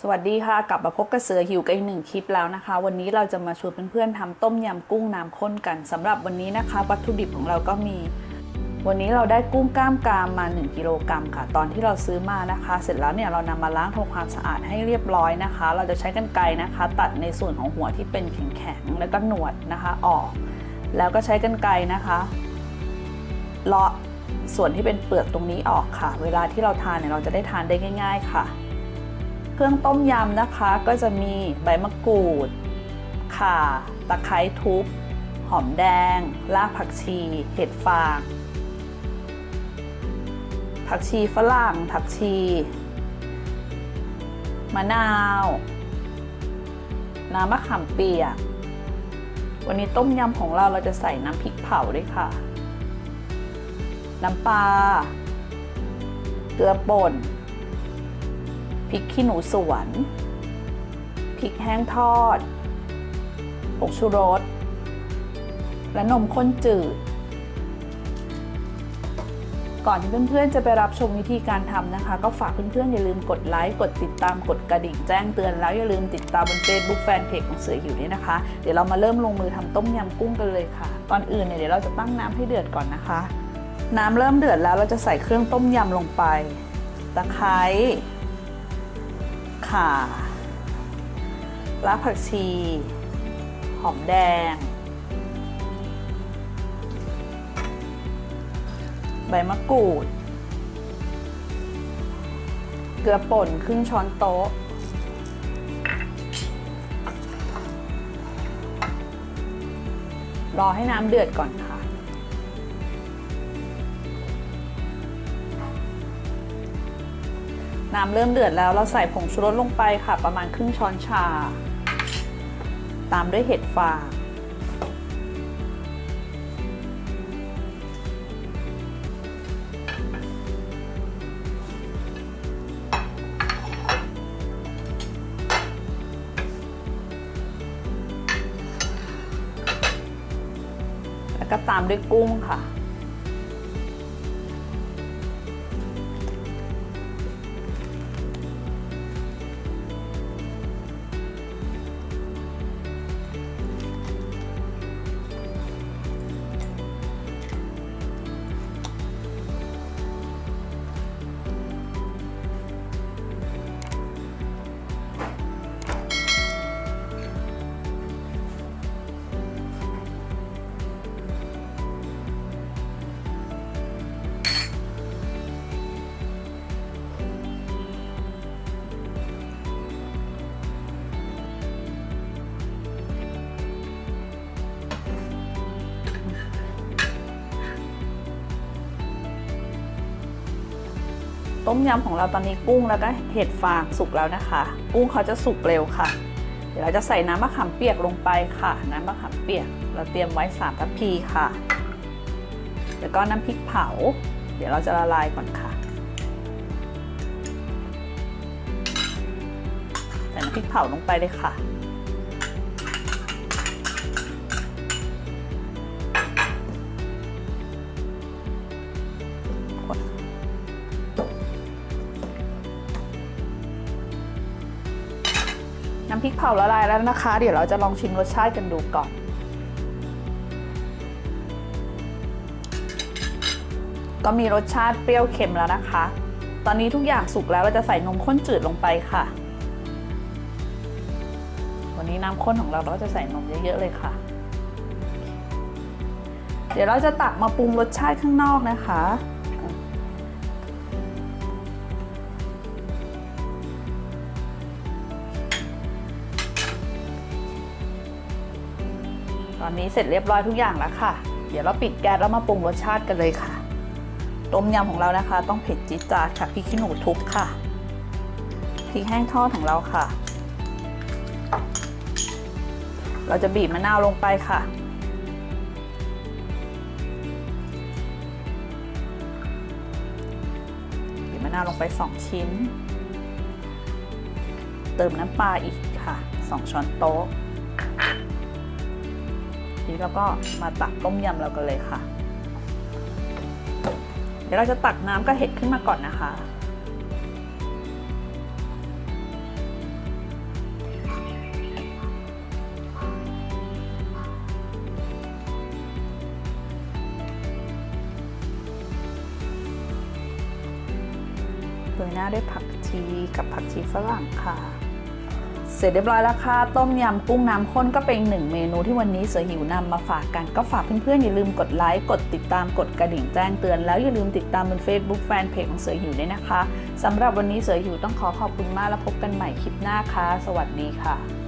สวัสดีค่ะ กลับมาพบกับเสือหิวกันอีกหนึ่งคลิปแล้วนะคะ วันนี้เราจะมาชวนเพื่อนๆทำต้มยำกุ้งน้ำข้นกันสำหรับวันนี้นะคะ วัตถุดิบของเราก็มี วันนี้เราได้กุ้งกล้ามกรามมา 1 กิโลกรัมค่ะ ตอนที่เราซื้อมานะคะ เสร็จแล้วเนี่ยเรานำมาล้างทำความสะอาดให้เรียบร้อยนะคะ เราจะใช้กรรไกรนะคะ ตัดในส่วนของหัวที่เป็นแข็งๆแล้วก็หนวดนะคะออก แล้วก็ใช้กรรไกรนะคะเลาะส่วนที่เป็นเปลือกตรงนี้ออกค่ะ เวลาที่เราทานเนี่ยเราจะได้ทานได้ง่าย ๆ ค่ะ เครื่องต้มยำนะคะก็จะมีใบมะกรูด ข่า ตะไคร้ทุบ หอมแดง รากผักชี เห็ดฟาง ผักชีฝรั่ง ผักชี มะนาว น้ำมะขามเปียก วันนี้ต้มยำของเราเราจะใส่น้ำพริกเผาด้วยค่ะ น้ำปลา เกลือป่น ริกขี้หนูสวนพริกแห้งทอดผงชูรส และนมข้นจืด ก่อนที่เพื่อนๆจะไปรับชมวิธีการทำนะคะ ก็ฝากเพื่อนๆอย่าลืมกดไลค์ กดติดตาม กดกระดิ่งแจ้งเตือนแล้วอย่าลืมติดตามบน Facebook Fanpage ของเสือหิวด้วยนะคะ เดี๋ยวเรามาเริ่มลงมือทำต้มยำกุ้งกันเลยค่ะ ก่อนอื่นเนี่ยเดี๋ยวเราจะตั้งน้ำให้เดือดก่อนนะคะ น้ำเริ่มเดือดแล้วเราจะใส่เครื่องต้มยำลงไป ตะไคร้ ข่ารากผักชี หอมแดง ใบมะกรูด เกลือป่นครึ่งช้อนโต๊ะ รอให้น้ำเดือดก่อนค่ะ น้ำเริ่มเดือดแล้วเราใส่ผงชูรสลงไปค่ะ ประมาณครึ่งช้อนชา ตามด้วยเห็ดฟางแล้วก็ตามด้วยกุ้งค่ะ ต้มยำของเราตอนนี้กุ้งแล้วก็เห็ดฟางสุกแล้วนะคะ กุ้งเขาจะสุกเร็วค่ะ เดี๋ยวเราจะใส่น้ำมะขามเปียกลงไปค่ะ น้ำมะขามเปียก เราเตรียมไว้3ทัพพีค่ะ แล้วก็น้ำพริกเผา เดี๋ยวเราจะละลายก่อนค่ะใส่น้ำพริกเผาลงไปเลยค่ะ พริกเผาละลายแล้วนะคะ เดี๋ยวเราจะลองชิมรสชาติกันดูก่อน ก็มีรสชาติเปรี้ยวเค็มแล้วนะคะ ตอนนี้ทุกอย่างสุกแล้วเราจะใส่นมข้นจืดลงไปค่ะ วันนี้น้ำข้นของเราเราจะใส่นมเยอะๆเลยค่ะ เดี๋ยวเราจะตักมาปรุงรสชาติข้างนอกนะคะ อนนี้เสร็จเรียบร้อยทุกอย่างแล้วค่ะ เดี๋ยวเราปิดแก๊สแล้วมาปรุงรสชาติกันเลยค่ะ ต้มยำของเรานะคะ ต้องเผ็ดจี๊ดจ๊าดค่ะพริกขี้หนูทุบค่ะพริกแห้งทอดของเราค่ะ เราจะบีบมะนาวลงไปค่ะ บีบมะนาวลงไป 2 ชิ้น เติมน้ำปลาอีกค่ะ 2 ช้อนโต๊ะ ชีสแล้วก็มาตักต้มยำเรากันเลยค่ะ เดี๋ยวเราจะตักน้ำกระเห็ดขึ้นมาก่อนนะคะ โรยหน้าด้วยผักชีกับผักชีฝรั่งค่ะ เสร็จเรียบร้อยแล้วค่ะ ต้มยำกุ้งน้ำข้นก็เป็นหนึ่งเมนูที่วันนี้เสือหิวนำมาฝากกัน ก็ฝากเพื่อนๆอย่าลืมกดไลค์ กดติดตาม กดกระดิ่งแจ้งเตือน แล้วอย่าลืมติดตามบน Facebook แฟนเพจของเสือหิวด้วยนะคะสำหรับวันนี้เสือหิวต้องขอขอบคุณมากแล้วพบกันใหม่คลิปหน้าค่ะ สวัสดีค่ะ